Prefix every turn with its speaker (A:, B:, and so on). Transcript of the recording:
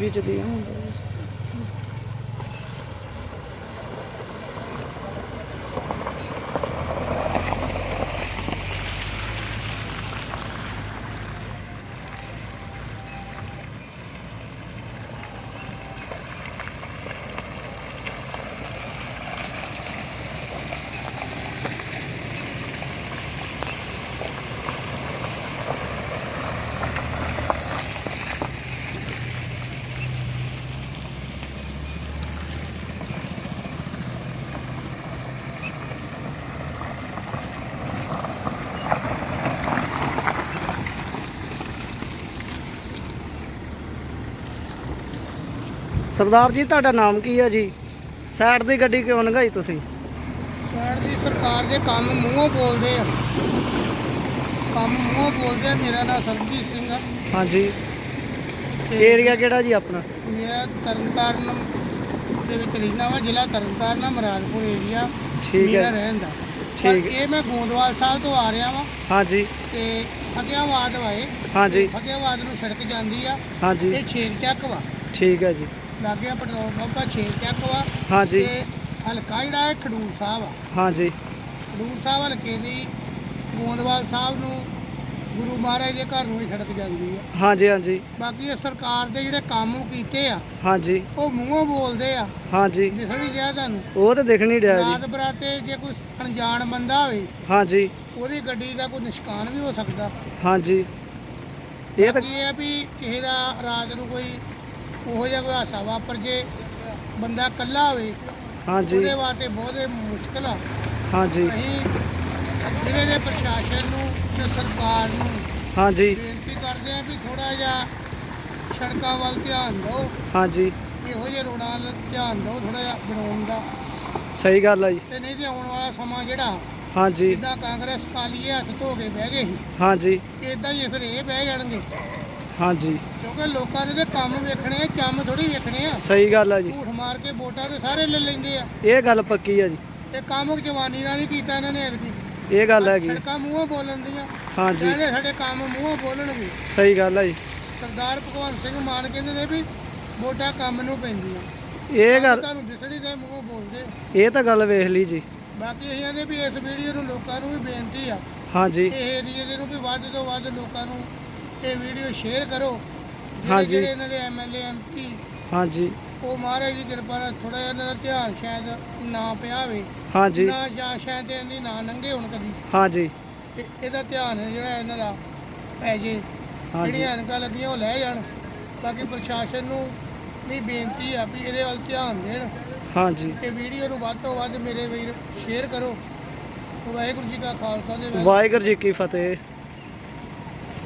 A: ਵਿੱਚ ਦੀਆਂ ਹੁੰਦਾ ਸਰਦਾਰ ਜੀ ਤੁਹਾਡਾ ਨਾਮ ਕੀ ਹੈ ਜੀ? ਸਾਈਡ ਦੀ ਗੱਡੀ ਕਿਉਂ ਲੰਘਾਈ ਤੁਸੀਂ?
B: ਸਾਈਡ ਦੀ ਸਰਕਾਰ ਦੇ ਕੰਮ ਮੂੰਹੋਂ ਬੋਲਦੇ ਆ। ਕੰਮ ਮੂੰਹੋਂ ਬੋਲਦੇ ਆ ਮੇਰਾ ਨਾਮ ਸਰਬਜੀਤ ਸਿੰਘ ਆ।
A: ਹਾਂਜੀ।
B: ਤੇ
A: ਏਰੀਆ ਕਿਹੜਾ ਜੀ ਆਪਣਾ?
B: ਮੇਰਾ ਤਰਨਤਾਰਨ ਦੇ ਵਿੱਚ ਰਹਿਣਾ ਵਾ ਜ਼ਿਲ੍ਹਾ ਤਰਨਤਾਰਨ ਆ ਮਰਾਦਪੁਰ ਏਰੀਆ
A: ਠੀਕ
B: ਮੇਰਾ
A: ਹੈ
B: ਰਹਿਣ ਦਾ। ਪਰ
A: ਠੀਕ।
B: ਇਹ ਮੈਂ ਗੋਂਦਵਾਲ ਸਾਹਿਬ ਤੋਂ ਆ ਰਿਹਾ ਵਾਂ।
A: ਹਾਂਜੀ।
B: ਤੇ ਫਤਿਆਬਾਦ ਵਾਏ।
A: ਹਾਂਜੀ।
B: ਫਤਿਆਬਾਦ ਨੂੰ ਸੜਕ ਜਾਂਦੀ ਆ।
A: ਹਾਂਜੀ।
B: ਇਹ ਛੇਰ ਚੱਕ ਵਾ।
A: ਠੀਕ ਹੈ ਜੀ।
B: ਲਾਗੇ ਪੈਟਰੋਲ ਪੰਪ ਆ ਛੇਰ ਚੱਕ ਵਾ
A: ਹਾਂਜੀ।
B: ਤੇ ਹਲਕਾ ਜਿਹੜਾ ਹੈ ਖਡੂਰ ਸਾਹਿਬ ਆ।
A: ਹਾਂਜੀ।
B: ਖਡੂਰ ਸਾਹਿਬ ਹਲਕੇ ਦੀ ਗੋਂਦਵਾਲ ਸਾਹਿਬ ਨੂੰ ਗੁਰੂ ਮਹਾਰਾਜ ਦੇ ਘਰ ਨੂੰ ਹੀ ਸੜਕ ਜਾਂਦੀ ਆ।
A: ਹਾਂਜੀ ਹਾਂਜੀ।
B: ਬਾਕੀ ਇਹ ਸਰਕਾਰ ਦੇ ਜਿਹੜੇ ਕੰਮ ਕੀਤੇ ਆ
A: ਹਾਂਜੀ।
B: ਉਹ ਮੂੰਹੋਂ ਬੋਲਦੇ ਆ।
A: ਹਾਂਜੀ।
B: ਦਿਸਣ ਰਿਹਾ ਤੁਹਾਨੂੰ?
A: ਉਹ ਤਾਂ ਦਿਖ ਨਹੀਂ ਰਿਹਾ
B: ਰਾਤ
A: ਜੀ
B: ਬਰਾਤੇ ਜੇ ਕੋਈ ਅਣਜਾਣ ਬੰਦਾ ਹੋਵੇ
A: ਹਾਂਜੀ।
B: ਉਹਦੀ ਗੱਡੀ ਦਾ ਕੋਈ ਨਿਸ਼ਕਾਨ ਵੀ ਹੋ ਸਕਦਾ।
A: ਹਾਂਜੀ। ਇਹ ਤਾਂ
B: ਆ ਵੀ ਕਿਸੇ ਦਾ ਰਾਤ ਨੂੰ ਕੋਈ ਉਹੋ ਜਿਹਾ ਕੋਈ ਹਾਸਾ ਵਾਪਰ ਜੇ ਬੰਦਾ ਇਕੱਲਾ ਹੋਵੇ
A: ਹਾਂਜੀ।
B: ਉਹਦੇ ਵਾਸਤੇ ਬਹੁਤ ਮੁਸ਼ਕਲ ਆ।
A: ਹਾਂਜੀ।
B: ਅਸੀਂ ਜ਼ਿਲ੍ਹੇ ਦੇ ਪ੍ਰਸ਼ਾਸਨ ਨੂੰ ਤੇ ਸਰਕਾਰ ਨੂੰ
A: ਹਾਂਜੀ।
B: ਬੇਨਤੀ ਕਰਦੇ ਆ ਵੀ ਥੋੜਾ ਜਿਹਾ ਸੜਕਾਂ ਵੱਲ ਧਿਆਨ ਦਿਓ।
A: ਹਾਂਜੀ।
B: ਇਹੋ ਜਿਹੇ ਰੋਡਾਂ ਵੱਲ ਧਿਆਨ ਦਿਓ ਥੋੜਾ ਜਿਹਾ ਬਣਾਉਣ ਦਾ।
A: ਸਹੀ ਗੱਲ ਹੈ ਜੀ।
B: ਤੇ ਨਹੀਂ ਤੇ ਆਉਣ ਵਾਲਾ ਸਮਾਂ ਜਿਹੜਾ
A: ਹਾਂਜੀ।
B: ਜਿੱਦਾਂ ਕਾਂਗਰਸ ਕਾਲੀਏ ਹੱਥ ਧੋ ਕੇ ਬਹਿ ਗਏ ਸੀ
A: ਹਾਂਜੀ।
B: ਇਦਾਂ ਹੀ ਫਿਰ ਇਹ ਬਹਿ ਜਾਣਗੇ।
A: ਹਾਂਜੀ।
B: ਕਿਉਂਕਿ ਲੋਕਾਂ ਨੇ ਤੇ ਕੰਮ ਵੇਖਣੇ ਆ ਕੰਮ ਥੋੜੀ ਵੇਖਣੇ ਆ।
A: ਸਹੀ ਗੱਲ ਹੈ ਜੀ।
B: ਝੂਠ ਮਾਰ ਕੇ ਵੋਟਾਂ ਤੇ ਸਾਰੇ ਲੈ ਲੈਂਦੇ ਆ।
A: ਇਹ ਗੱਲ ਪੱਕੀ ਹੈ ਜੀ।
B: ਤੇ ਕੰਮ ਜਵਾਨੀ ਨਾਲ ਨਹੀਂ ਕੀਤਾ ਇਹਨਾਂ ਨੇ ਐਤਕੀ।
A: ਇਹ ਗੱਲ ਹੈਗੀ
B: ਸੜਕਾਂ ਮੂੰਹੋਂ ਬੋਲਣ ਦੀਆਂ।
A: ਹਾਂਜੀ।
B: ਕਹਿੰਦੇ ਸਾਡੇ ਕੰਮ ਮੂੰਹੋਂ ਬੋਲਣਗੇ
A: ਸਹੀ ਗੱਲ ਹੈ ਜੀ।
B: ਸਰਦਾਰ ਭਗਵੰਤ ਸਿੰਘ ਮਾਨ ਕਹਿੰਦੇ ਨੇ ਵੀ ਵੋਟਾਂ ਕੰਮ ਨੂੰ ਪੈਂਦੀਆਂ।
A: ਇਹ ਗੱਲ
B: ਤੁਹਾਨੂੰ ਦਿਸਣੀ ਤੇ ਮੂੰਹੋਂ ਬੋਲਦੇ।
A: ਇਹ ਤਾਂ ਗੱਲ ਵੇਖ ਲਈ ਜੀ।
B: ਬਾਕੀ ਅਸੀਂ ਕਹਿੰਦੇ ਵੀ ਇਸ ਵੀਡੀਓ ਨੂੰ ਲੋਕਾਂ ਨੂੰ ਵੀ ਬੇਨਤੀ ਆ।
A: ਹਾਂਜੀ।
B: ਇਹ ਏਰੀਏ ਦੇ ਨੂੰ ਵੀ ਵੱਧ ਤੋਂ ਵੱਧ ਲੋਕਾਂ ਨੂੰ ਇਹ ਵੀਡੀਓ ਸ਼ੇਅਰ ਕਰੋ। ਜਿਹੜੇ
A: ਹਾਂਜੀ।
B: ਜਿਹੜੇ ਇਹਨਾਂ ਦੇ ਐਮਐਲਏ ਐਮਪੀ
A: ਹਾਂਜੀ।
B: ਉਹ ਮਹਾਰਾਜ ਦੀ ਕਿਰਪਾ ਨਾਲ ਥੋੜਾ ਜਿਹਾ ਇਹਨਾਂ ਦਾ ਧਿਆਨ ਸ਼ਾਇਦ ਨਾ ਪਿਆ ਹੋਵੇ
A: ਹਾਂਜੀ।
B: ਨਾ ਜਾਂ ਸ਼ਾਇਦ ਇਹਨੀ ਨਾ ਨੰਗੇ ਹੁਣ ਕਦੀ।
A: ਹਾਂਜੀ।
B: ਤੇ ਇਹਦਾ ਧਿਆਨ ਜਿਹੜਾ ਇਹਨਾਂ ਦਾ ਪੈ ਜੇ।
A: ਹਾਂਜੀ।
B: ਜਿਹੜੀਆਂ ਲੱਗੀਆਂ ਉਹ ਲੈ ਜਾਣ। ਬਾਕੀ ਪ੍ਰਸ਼ਾਸਨ ਨੂੰ ਵੀ ਬੇਨਤੀ ਆ ਵੀ ਇਹਦੇ ਵੱਲ ਧਿਆਨ ਦੇਣ।
A: ਹਾਂਜੀ।
B: ਤੇ ਵੀਡੀਓ ਨੂੰ ਵੱਧ ਤੋਂ ਵੱਧ ਮੇਰੇ ਵੀਰ ਸ਼ੇਅਰ ਕਰੋ। ਵਾਹਿਗੁਰੂ ਜੀ ਕਾ ਖਾਲਸਾ ਤੇ
A: ਵਾਹਿਗੁਰੂ ਜੀ ਕੀ ਫਤਿਹ।